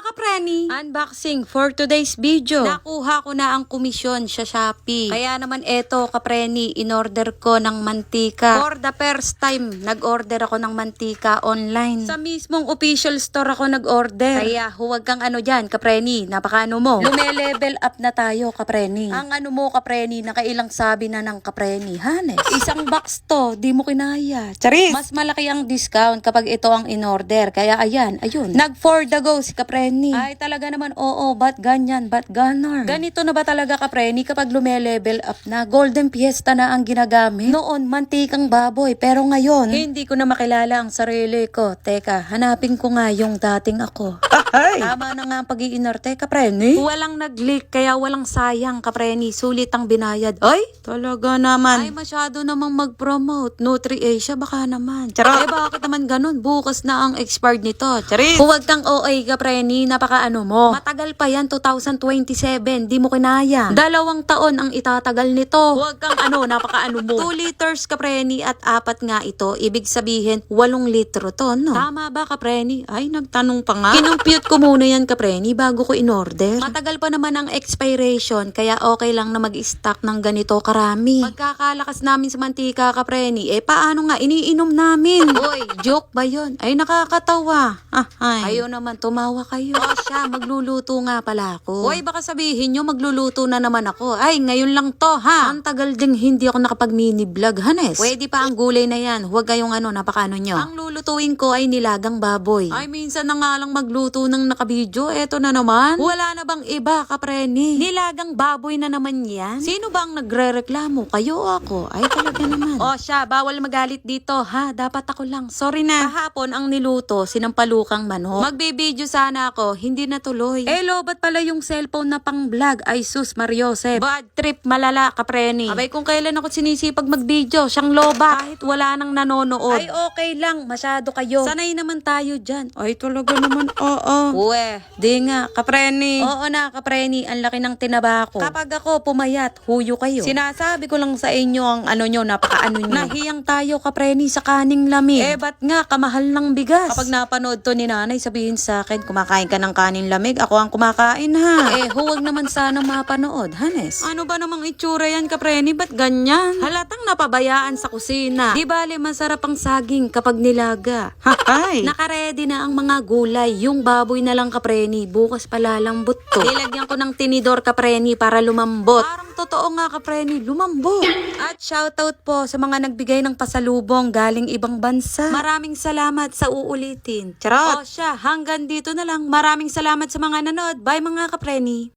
kapreni, unboxing for today's video. Nakuha ko na ang komisyon sa Shopee. Kaya naman eto kapreni, in-order ko ng mantika. For the first time, nag-order ako ng mantika online. Sa mismong official store ako nag-order. Kaya huwag kang ano dyan, kapreni, napakaano mo. Lume-level up na tayo, kapreni. Ang ano mo, kapreni, nakailang sabi na ng kapreni, hanes. Isang box to, di mo kinaya. Charis! Mas malaki ang discount kapag ito ang in-order. Kaya ayan, ayun. Nag for the go si Kapreni. Ay talaga naman, oo, ba't ganyan, ba't ganar? Ganito na ba talaga Kapreni kapag lume-level up na? Golden Fiesta na ang ginagamit? Noon, mantikang baboy. Pero ngayon, hindi ko na makilala ang sarili ko. Teka, hanapin ko nga yung dating ako. Tama na nga ang pag-iinarte, Kapreni. Walang nag-leak, kaya walang sayang, Kapreni. Sulit ang binayad. Ay, talaga naman. Ay, masyado namang mag-promote. Nutri-Asia, baka naman. Charot. Eh, bakit naman ganun? Bukas na ang expired nito. Charis. Huwag kang OA, Kapreni. Napaka ano mo. Matagal pa yan, 2027. Di mo kinaya. Dalawang taon ang itatagal nito. Huwag kang ano, napaka ano mo. 2 liters, Kapreni, at apat nga ito. Ibig sabihin, 8 litro to, no? Tama ba, Kapreni? Ay, nagtanong pa nga. Kinumpute ko muna yan, Kapreni, bago ko in-order. Matagal pa naman ang expiration, kaya okay lang na mag-stock ng ganito karami. Pagkakalakas namin sa mantika, Kapreni, eh paano nga, iniinom namin. Uy, joke ba yon? Ay, nakakatawa. Ah, ay. Ayaw naman, tumawa kayo. O siya, magluluto nga pala ako. Uy, baka sabihin nyo, magluluto na naman ako. Ay, ngayon lang to, ha? Ang tagal ding hindi ako nakapag-mini vlog, Hanes. Pwede pa ang gulay na yan. Huwag kayong ano, napakano nyo. Ang lulutuin ko ay nilagang baboy. Ay, minsan na nga lang magluto ng nakabidyo. Eto na naman. Wala na bang iba, kapreni? Nilagang baboy na naman yan? Sino ba ang nagre-reklamo? Kayo o ako? Ay, talaga naman. O siya, bawal magalit dito, ha? Dapat ako lang. Sorry na. Kahapon ang niluto, sinampalukang manok. Magbibideo sana ako, hindi natuloy. Eh, lobat pala yung cellphone na pang vlog. Ay, sus, Mariosep. Bad trip, malala, kapreni. Abay, kung kailan ako sinisipag mag-video, siyang loba. Kahit wala nang nanonood. Ay, okay lang. Masyado kayo. Sanay naman tayo dyan. Ay, talaga naman, oo. Uwe, di nga, kapreni. Oo na, kapreni. Ang laki ng tinaba ko. Kapag ako pumayat, huyo kayo. Sinasabi ko lang sa inyo ang ano nyo, napakaano nyo. Nahiyang tayo, kapreni, sa kaning lamig. Eh, ba't nga, kamahal ng bigas? Kapag napanood to ni nanay, sabihin sa akin, kumakain ka ng kanin lamig, ako ang kumakain ha. eh, huwag naman sana mapanood, Hanes. Ano ba namang itsura yan, kapreni? Ba't ganyan? Halatang napabayaan sa kusina. Di bale, masarap ang saging kapag nilaga. Hahay! Nakaredy na ang mga gulay. Yung baboy na lang, kapreni. Bukas palalambot to. Ilagyan ko ng tinidor, kapreni, para lumambot. Parang totoo nga, kapreni, lumambot. At shoutout po sa mga nagbigay ng pasalubong galing ibang bansa. Maraming salamat sa uulitin. Charot! O siya, hanggang dito na lang. Maraming salamat sa mga nanood. Bye mga kapreni.